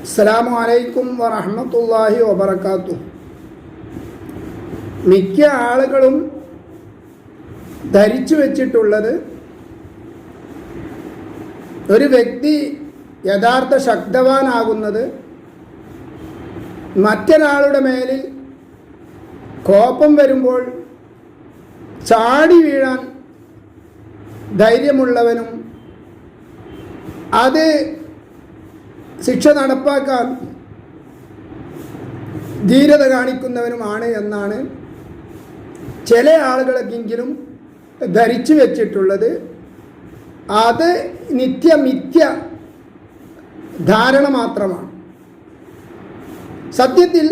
അസ്സലാമു അലൈക്കും വറഹമത്തല്ലാഹി വബർക്കാത്തു മിക്ക ആളുകളും ധരിച്ചു വച്ചിട്ടുള്ളത് ഒരു വ്യക്തി യഥാർത്ഥ ശക്തവാനാകുന്നത് മറ്റൊരാളുടെ മേലിൽ കോപം വരുമ്പോൾ ചാടി വീഴാൻ ധൈര്യമുള്ളവനും അത് ശിക്ഷ നടപ്പാക്കാൻ ധീരത കാണിക്കുന്നവനുമാണ് എന്നാണ് ചില ആളുകളൊക്കെങ്കിലും ധരിച്ചു വച്ചിട്ടുള്ളത്. അത് നിത്യമിഥ്യ ധാരണ മാത്രമാണ്. സത്യത്തിൽ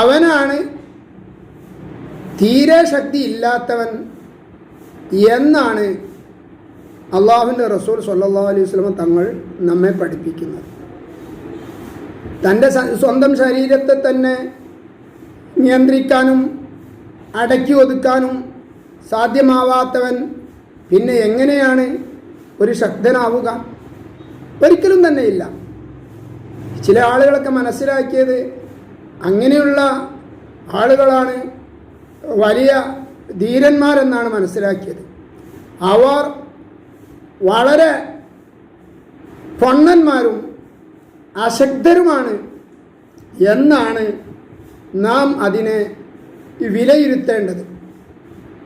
അവനാണ് തീരെ ശക്തി ഇല്ലാത്തവൻ എന്നാണ് അള്ളാഹുവിന്റെ റസൂൽ സല്ലാ അലൈഹി സ്വലമ തങ്ങൾ നമ്മെ പഠിപ്പിക്കുന്നത് തന്റെ സ്വന്തം ശരീരത്തെ തന്നെ നിയന്ത്രിക്കാനും അടക്കി ഒതുക്കാനും സാധ്യമാവാത്തവൻ പിന്നെ എങ്ങനെയാണ് ഒരു ശക്തനാവുക? ഒരിക്കലും തന്നെ ഇല്ല. ചില ആളുകളൊക്കെ മനസ്സിലാക്കിയത് അങ്ങനെയുള്ള ആളുകളാണ് വലിയ ധീരന്മാരെന്നാണ് മനസ്സിലാക്കിയത്. അവർ വളരെ പൊണ്ണന്മാരും അശക്തരുമാണ് എന്നാണ് നാം അതിനെ വിലയിരുത്തേണ്ടത്.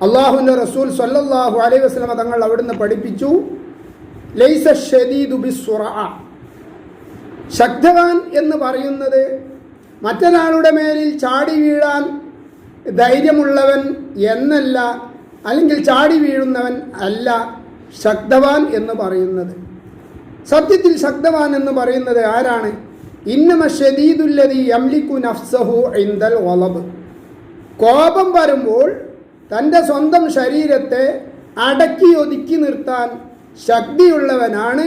അള്ളാഹുവിന്റെ റസൂൽ സല്ലല്ലാഹു അലൈഹി വസ്ലമ തങ്ങൾ അവിടുന്ന് പഠിപ്പിച്ചു ലൈസ ഷദീദു ശക്തവാൻ എന്ന് പറയുന്നത് മറ്റൊരാളുടെ മേലിൽ ചാടി വീഴാൻ ധൈര്യമുള്ളവൻ എന്നല്ല അല്ലെങ്കിൽ ചാടി വീഴുന്നവൻ അല്ല ശക്തവാൻ എന്ന് പറയുന്നത്. സത്യത്തിൽ ശക്തവാൻ എന്ന് പറയുന്നത് ആരാണ്? ഇന്നമ ഷദീദുല്ലതി യംലിക്കു നഫ്സഹു ഇന്ദൽ ഒളബ് കോപം വരുമ്പോൾ തന്റെ സ്വന്തം ശരീരത്തെ അടക്കി ഒതുക്കി നിർത്താൻ ശക്തിയുള്ളവനാണ്.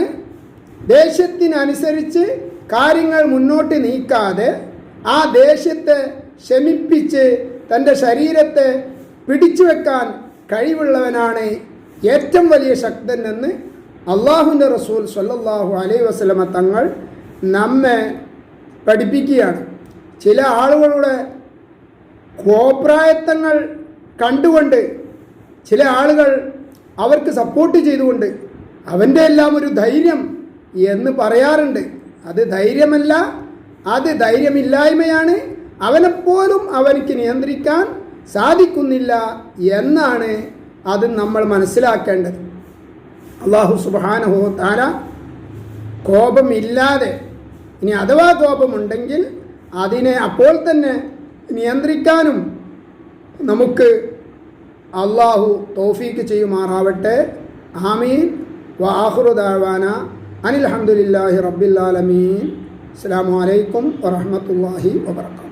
ദേഷ്യത്തിനനുസരിച്ച് കാര്യങ്ങൾ മുന്നോട്ട് നീക്കാതെ ആ ദേഷ്യത്തെ ശമിപ്പിച്ച് തന്റെ ശരീരത്തെ പിടിച്ചു വെക്കാൻ കഴിവുള്ളവനാണ് ഏറ്റവും വലിയ ശക്തൻ എന്ന് അള്ളാഹുവിന്റെ റസൂൽ സല്ലാഹു അലൈ വസ്ലമ തങ്ങൾ നമ്മെ പഠിപ്പിക്കുകയാണ്. ചില ആളുകളുടെ കോപ്രായത്തങ്ങൾ കണ്ടുകൊണ്ട് ചില ആളുകൾ അവർക്ക് സപ്പോർട്ട് ചെയ്തുകൊണ്ട് അവന്റെ എല്ലാം ഒരു ധൈര്യം എന്ന് പറയാറുണ്ട്. അത് ധൈര്യമല്ല അത് ധൈര്യമില്ലായ്മയാണ്. അവനെപ്പോലും അവനിക്ക് നിയന്ത്രിക്കാൻ സാധിക്കുന്നില്ല എന്നാണ് അത് നമ്മൾ മനസ്സിലാക്കേണ്ടത്. അള്ളാഹു സുബാനഹോ താര കോപമില്ലാതെ ഇനി അഥവാ കോപമുണ്ടെങ്കിൽ അതിനെ അപ്പോൾ തന്നെ നിയന്ത്രിക്കാനും നമുക്ക് അള്ളാഹു തോഫീക്ക് ചെയ്യുമാറാവട്ടെ. ആമീൻ. വാഹുറുദാവാന അനിൽഹമുല്ലാഹി റബ്ബില്ലാലമീൻ അസ്സാം വലൈക്കും വറഹമത്തല്ലാഹി വാബർക്കാത്തു